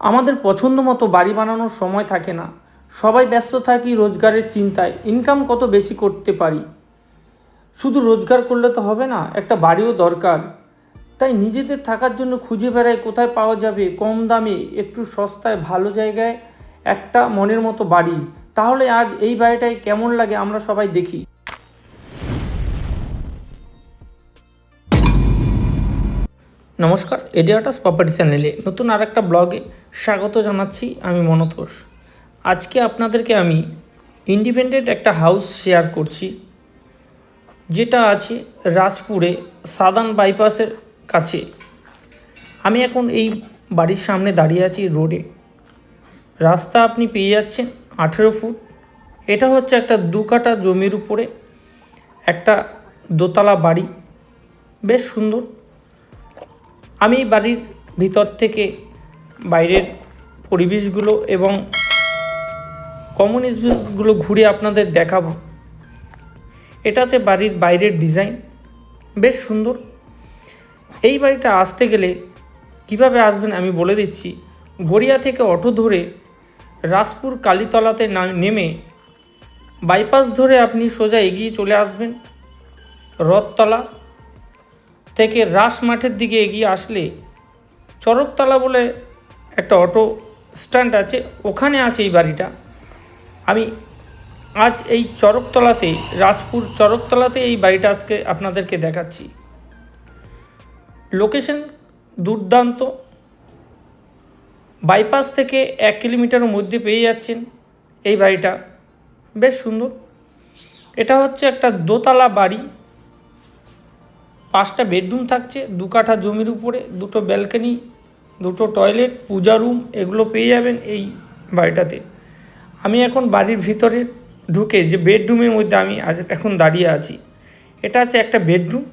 আমাদের পছন্দ মতো বাড়ি বানানোর সময় থাকে না। সবাই ব্যস্ত থাকি রোজগারের চিন্তায়। ইনকাম কত বেশি করতে পারি? শুধু রোজগার করলে তো হবে না, একটা বাড়িও দরকার। তাই নিজেদের থাকার জন্য খুঁজে বেড়াই কোথায় পাওয়া যাবে, কম দামে, একটু সস্তায়, ভালো জায়গায়, একটা মনের মতো বাড়ি। তাহলে আজ এই বাড়িটায় কেমন লাগে আমরা সবাই দেখি। নমস্কার, এডিয়াটাস প্রপার্টি চ্যানেলে নতুন আর একটা ব্লগে স্বাগত জানাচ্ছি আমি মনতোষ। আজকে আপনাদেরকে আমি ইন্ডিপেন্ডেন্ট একটা হাউস শেয়ার করছি, যেটা আছে রাজপুরে সাদান বাইপাসের কাছে। আমি এখন এই বাড়ির সামনে দাঁড়িয়ে আছি রোডে। রাস্তা আপনি পেয়ে যাচ্ছেন আঠেরো ফুট। এটা হচ্ছে একটা দু কাটা জমির উপরে একটা দোতলা বাড়ি। বেশ সুন্দর। আমি বাড়ির ভিতর থেকে বাইরের পরিবেশগুলো এবং কমন স্পেসগুলো ঘুরে আপনাদের দেখাবো। এটা আছে বাড়ির বাইরের ডিজাইন। বেশ সুন্দর। এই বাড়িটা আসতে গেলে কীভাবে আসবেন আমি বলে দিচ্ছি। গড়িয়া থেকে অটো ধরে রাজপুর কালীতলাতে নেমে বাইপাস ধরে আপনি সোজা এগিয়ে চলে আসবেন। রথতলা থেকে রাস মাঠের দিকে এগিয়ে আসলে চরকতলা বলে একটা অটো স্ট্যান্ড আছে, ওখানে আছে এই বাড়িটা। আমি আজ এই চরকতলাতে, রাজপুর চরকতলাতে এই বাড়িটা আজকে আপনাদেরকে দেখাচ্ছি। লোকেশন দুর্দান্ত। বাইপাস থেকে এক কিলোমিটারের মধ্যে পেয়ে যাচ্ছেন এই বাড়িটা। বেশ সুন্দর। এটা হচ্ছে একটা দোতলা বাড়ি। পাঁচটা বেডরুম থাকছে, দু কাঠা জমির উপরে, দুটো ব্যালকনি, দুটো টয়লেট, পূজা রুম, এগুলো পেয়ে যাবেন এই বাড়িটাতে। আমি এখন বাড়ির ভিতরে ঢুকে যে বেডরুমের মধ্যে আমি আজ এখন দাঁড়িয়ে আছি, এটা আছে একটা বেডরুম।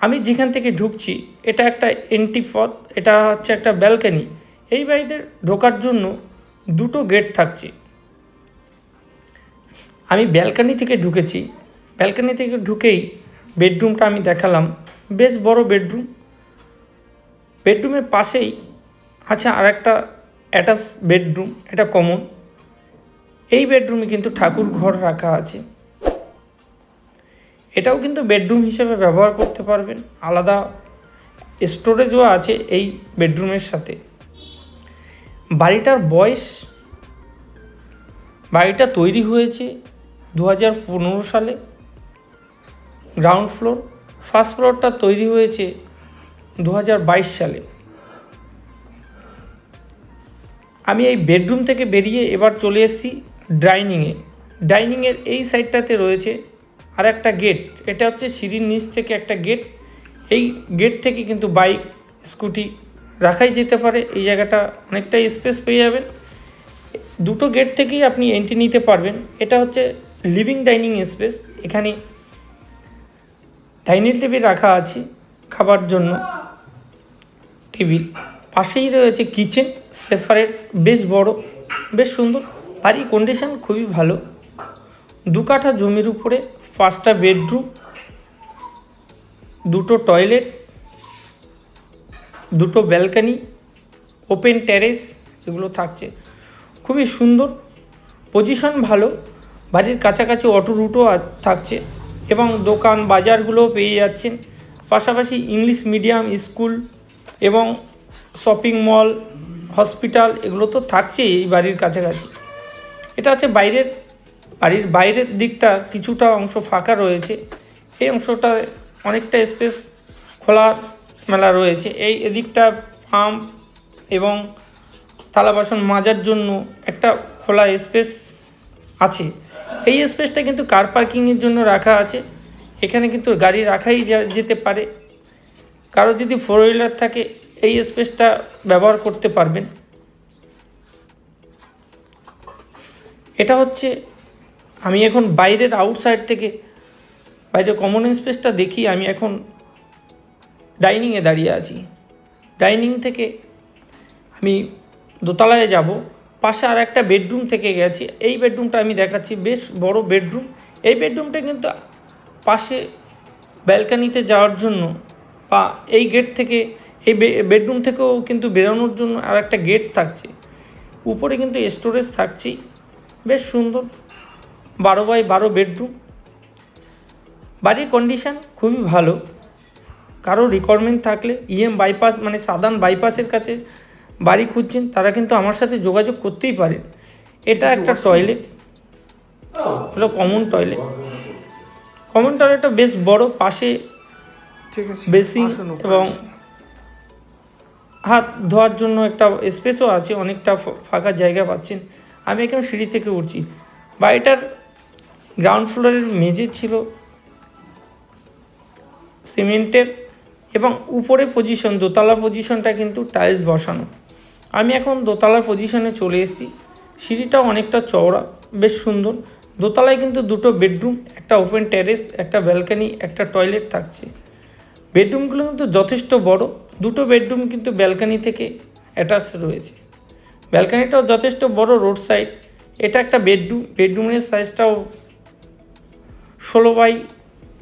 আমি যেখান থেকে ঢুকছি, এটা একটা এন্ট্রি পথ, এটা হচ্ছে একটা ব্যালকনি। এই বাড়িতে ঢোকার জন্য দুটো গেট থাকছে। আমি ব্যালকনি থেকে ঢুকেছি, ব্যালকনি থেকে ঢুকেই বেডরুমটা আমি দেখালাম। বেশ বড় বেডরুম। বেডরুমের পাশেই আছে আর একটা অ্যাটাচ বেডরুম, এটা কমন। এই বেডরুমে কিন্তু ঠাকুর ঘর রাখা আছে। এটাও কিন্তু বেডরুম হিসেবে ব্যবহার করতে পারবেন। আলাদা স্টোরেজও আছে এই বেডরুমের সাথে। বাড়িটার বয়স, বাড়িটা তৈরি হয়েছে দু হাজার পনেরো সালে। গ্রাউন্ড ফ্লোর ফার্স্ট ফ্লোরটা তৈরি হয়েছে দু হাজার বাইশ সালে। আমি এই বেডরুম থেকে বেরিয়ে এবার চলে এসেছি ডাইনিংয়ে ডাইনিংয়ের এই সাইডটাতে রয়েছে আর একটা গেট এটা হচ্ছে সিঁড়ির নিচ থেকে একটা গেট এই গেট থেকে কিন্তু বাইক স্কুটি রাখাই যেতে পারে, এই জায়গাটা অনেকটাই স্পেস পেয়ে যাবেন। দুটো গেট থেকেই আপনি এন্ট্রি নিতে পারবেন। এটা হচ্ছে লিভিং ডাইনিং স্পেস এখানে ডাইনিং টেবিল রাখা আছে খাবার জন্য। টেবিল পাশেই রয়েছে কিচেন, সেপারেট, বেশ বড়, বেশ সুন্দর। বাড়ির কন্ডিশন খুবই ভালো। দু কাঠা জমির উপরে পাঁচটা বেডরুম দুটো টয়লেট দুটো ব্যালকনি ওপেন টেরেস এগুলো থাকছে। খুবই সুন্দর পজিশন ভালো। বাড়ির কাছাকাছি অটো রুটও থাকছে। এবং দোকান বাজারগুলোও পেয়ে যাচ্ছেন। পাশাপাশি ইংলিশ মিডিয়াম স্কুল এবং শপিং মল, হসপিটাল এগুলো তো থাকছেই এই বাড়ির কাছাকাছি। এটা আছে বাইরের, বাড়ির বাইরের দিকটা কিছুটা অংশ ফাঁকা রয়েছে। এই অংশটা অনেকটা স্পেস খোলা মেলা রয়েছে। এই এদিকটা পাম্প এবং থালা বাসন মাজার জন্য একটা খোলা স্পেস আছে। এই স্পেসটা কিন্তু কার পার্কিংয়ের জন্য রাখা আছে। এখানে কিন্তু গাড়ি রাখাই যেতে পারে। কারও যদি ফোর হুইলার থাকে, এই স্পেসটা ব্যবহার করতে পারবেন। এটা হচ্ছে, আমি এখন বাইরের আউটসাইড থেকে, বাইরের কমন স্পেসটা দেখি, আমি এখন ডাইনিংয়ে দাঁড়িয়ে আছি। ডাইনিং থেকে আমি দোতলায় যাব। পাশে আর একটা বেডরুম থেকে গেছি। এই বেডরুমটা আমি দেখাচ্ছি, বেশ বড় বেডরুম। এই বেডরুমটা কিন্তু পাশে ব্যালকানিতে যাওয়ার জন্য বা এই গেট থেকে, এই বেডরুম থেকেও কিন্তু বেরোনোর জন্য আর একটা গেট থাকছে। উপরে কিন্তু স্টোরেজ থাকছেই। বেশ সুন্দর। বারো বাই বারো বেডরুম। বাড়ির কন্ডিশান খুবই ভালো। কারও রিকোয়ারমেন্ট থাকলে ইএম বাইপাস মানে সাধারণ বাইপাসের কাছে বাড়ি খুঁজছেন তারা কিন্তু আমার সাথে যোগাযোগ করতেই পারেন। এটা একটা টয়লেট হলো কমন টয়লেট কমন টয়লেটটা বেশ বড় পাশে বেসিং এবং হাত ধোয়ার জন্য একটা স্পেসও আছে অনেকটা ফাঁকা জায়গা পাচ্ছেন। আমি এখানে সিঁড়ি থেকে উঠছি। বাড়িটার গ্রাউন্ড ফ্লোরের মেঝে ছিল সিমেন্টের এবং উপরে পজিশন দোতলা পজিশনটা কিন্তু টাইলস বসানো। আমি এখন দোতলার পজিশনে চলে এসেছি। সিঁড়িটাও অনেকটা চওড়া, বেশ সুন্দর। দোতলায় কিন্তু দুটো বেডরুম একটা ওপেন টেরেস একটা ব্যালকানি একটা টয়লেট থাকছে। বেডরুমগুলো কিন্তু যথেষ্ট বড়। দুটো বেডরুম কিন্তু ব্যালকানি থেকে অ্যাটাচ রয়েছে। ব্যালকানিটাও যথেষ্ট বড় রোড সাইড এটা একটা বেডরুম বেডরুমের সাইজটাও ষোলো বাই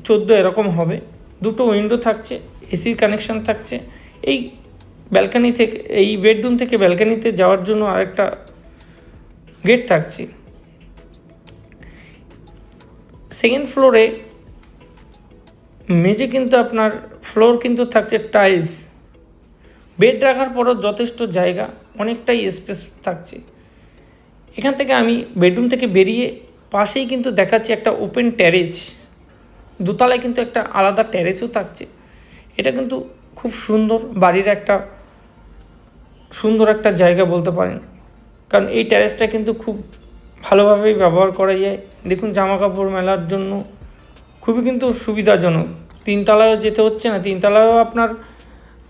চোদ্দ এরকম হবে। দুটো উইন্ডো থাকছে এসির কানেকশন থাকছে। এই ব্যালকানি থেকে, এই বেডরুম থেকে ব্যালকানিতে যাওয়ার জন্য আরেকটা গেট থাকছে। সেকেন্ড ফ্লোরে মেঝে কিন্তু আপনার ফ্লোর কিন্তু থাকছে টাইলস বেড রাখার পরও যথেষ্ট জায়গা, অনেকটাই স্পেস থাকছে। এখান থেকে আমি বেডরুম থেকে বেরিয়ে পাশেই কিন্তু দেখাচ্ছি একটা ওপেন ট্যারেজ দোতলায় কিন্তু একটা আলাদা ট্যারেজও থাকছে। এটা কিন্তু খুব সুন্দর বাড়ির একটা সুন্দর একটা জায়গা বলতে পারেন। কারণ এই ট্যারেসটা কিন্তু খুব ভালোভাবেই ব্যবহার করা যায়। দেখুন জামা কাপড় মেলার জন্য খুবই কিন্তু সুবিধাজনক। তিনতলায়ও যেতে হচ্ছে না, তিনতলায়ও আপনার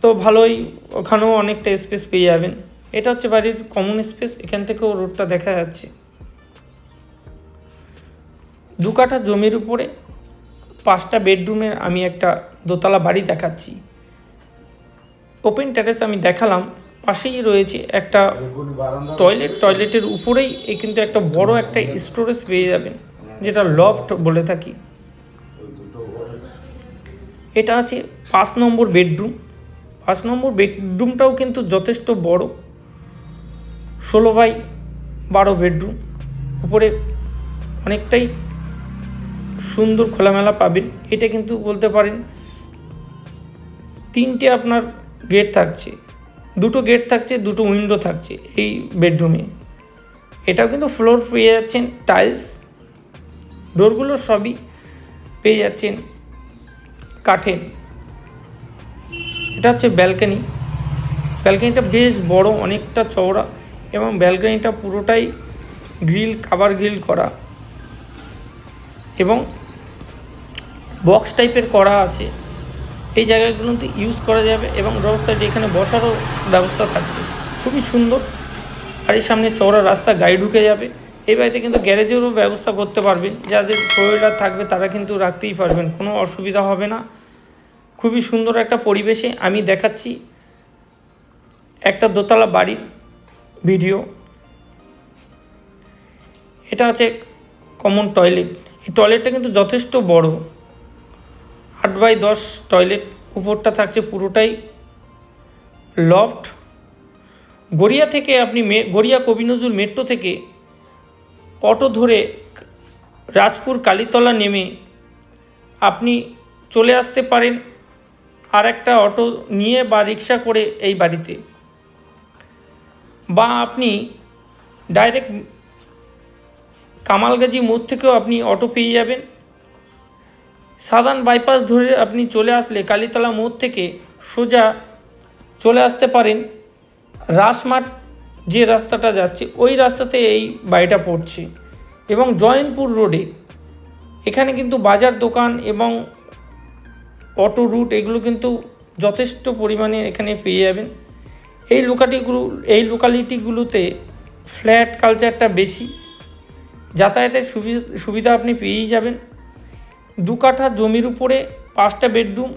তো ভালোই ওখানেও অনেকটা স্পেস পেয়ে যাবেন। এটা হচ্ছে বাড়ির কমন স্পেস এখান থেকেও রোডটা দেখা যাচ্ছে। দু কাঠা জমির উপরে পাঁচটা বেডরুমের আমি একটা দোতলা বাড়ি দেখাচ্ছি। ওপেন টেরেস আমি দেখালাম। পাশেই রয়েছে একটা টয়লেট টয়লেটের উপরেই কিন্তু একটা বড় একটা স্টোরেজ পেয়ে যাবেন, যেটা লফট বলে থাকি। এটা আছে পাঁচ নম্বর বেডরুম পাঁচ নম্বর বেডরুমটাও কিন্তু যথেষ্ট বড়। ষোলো বাই বারো বেডরুম উপরে অনেকটাই সুন্দর খোলামেলা পাবেন। এটা কিন্তু বলতে পারেন তিনটে আপনার গেট থাকছে। দুটো গেট থাকছে, দুটো উইন্ডো থাকছে এই বেডরুমে এটাও কিন্তু ফ্লোর পেয়ে যাচ্ছেন টাইলস ডোরগুলো সবই পেয়ে যাচ্ছেন কাঠের। এটা হচ্ছে ব্যালকানি ব্যালকানিটা বেশ বড়, অনেকটা চওড়া এবং ব্যালকানিটা পুরোটাই গ্রিল কাভার গ্রিল করা। এবং বক্স টাইপের করা আছে। এই জায়গাগুলোতে ইউজ করা যাবে এবং রোড এখানে বসারও ব্যবস্থা থাকছে। খুবই সুন্দর। আর সামনে চওড়া রাস্তা, গাড়ি ঢুকে যাবে। এই বাড়িতে কিন্তু গ্যারেজেরও ব্যবস্থা করতে পারবেন যাদের হুইলার থাকবে তারা কিন্তু রাখতেই পারবেন, কোনো অসুবিধা হবে না। খুবই সুন্দর একটা পরিবেশে আমি দেখাচ্ছি একটা দোতলা বাড়ির ভিডিও। এটা আছে কমন টয়লেট এই টয়লেটটা কিন্তু যথেষ্ট বড়। আট বাই দশ টয়লেট উপরটা থাকছে পুরোটাই লফট গড়িয়া থেকে আপনি মে, গড়িয়া কবি নজরুল মেট্রো থেকে অটো ধরে রাজপুর কালীতলা নেমে আপনি চলে আসতে পারেন আর একটা অটো নিয়ে বা রিক্সা করে এই বাড়িতে। বা আপনি ডাইরেক্ট কামালগাজি মোড় থেকেও আপনি অটো পেয়ে যাবেন। সাধারণ বাইপাস ধরে আপনি চলে আসলে কালীতলা মোড় থেকে সোজা চলে আসতে পারেন রাসমাট যে রাস্তাটা যাচ্ছে, ওই রাস্তাতে এই বাড়িটা পড়ছে এবং জয়নপুর রোডে। এখানে কিন্তু বাজার দোকান এবং অটো রুট এগুলো কিন্তু যথেষ্ট পরিমাণে এখানে পেয়ে যাবেন। এই লোকালিটিগুলো এই লোকালিটিগুলোতে ফ্ল্যাট কালচারটা বেশি। যাতায়াতের সুবিধা আপনি পেয়েই যাবেন। দু কাঠা জমির উপরে পাঁচটা বেডরুম,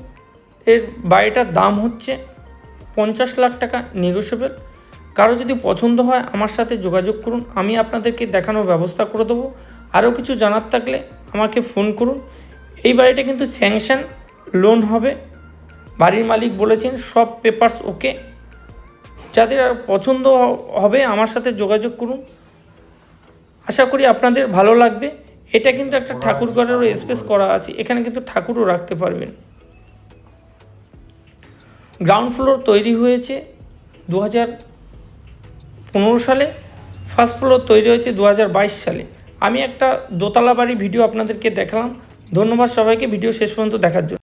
এর বাড়িটার দাম হচ্ছে পঞ্চাশ লাখ টাকা নেগোসিয়েবল কারও যদি পছন্দ হয় আমার সাথে যোগাযোগ করুন, আমি আপনাদেরকে দেখানোর ব্যবস্থা করে দেবো। আরও কিছু জানার থাকলে আমাকে ফোন করুন। এই বাড়িটা কিন্তু স্যাংশন লোন হবে। বাড়ির মালিক বলেছেন, সব পেপারস ওকে যাদের আর পছন্দ হবে আমার সাথে যোগাযোগ করুন। আশা করি আপনাদের ভালো লাগবে। এটা কিন্তু একটা ঠাকুর ঘরেরও স্পেস করা আছে এখানে কিন্তু ঠাকুরও রাখতে পারবেন। গ্রাউন্ড ফ্লোর তৈরি হয়েছে দু হাজার পনেরো সালে ফার্স্ট ফ্লোর তৈরি হয়েছে দু হাজার বাইশ সালে। আমি একটা দোতলা বাড়ি ভিডিও আপনাদেরকে দেখালাম। ধন্যবাদ সবাইকে ভিডিও শেষ পর্যন্ত দেখার জন্য।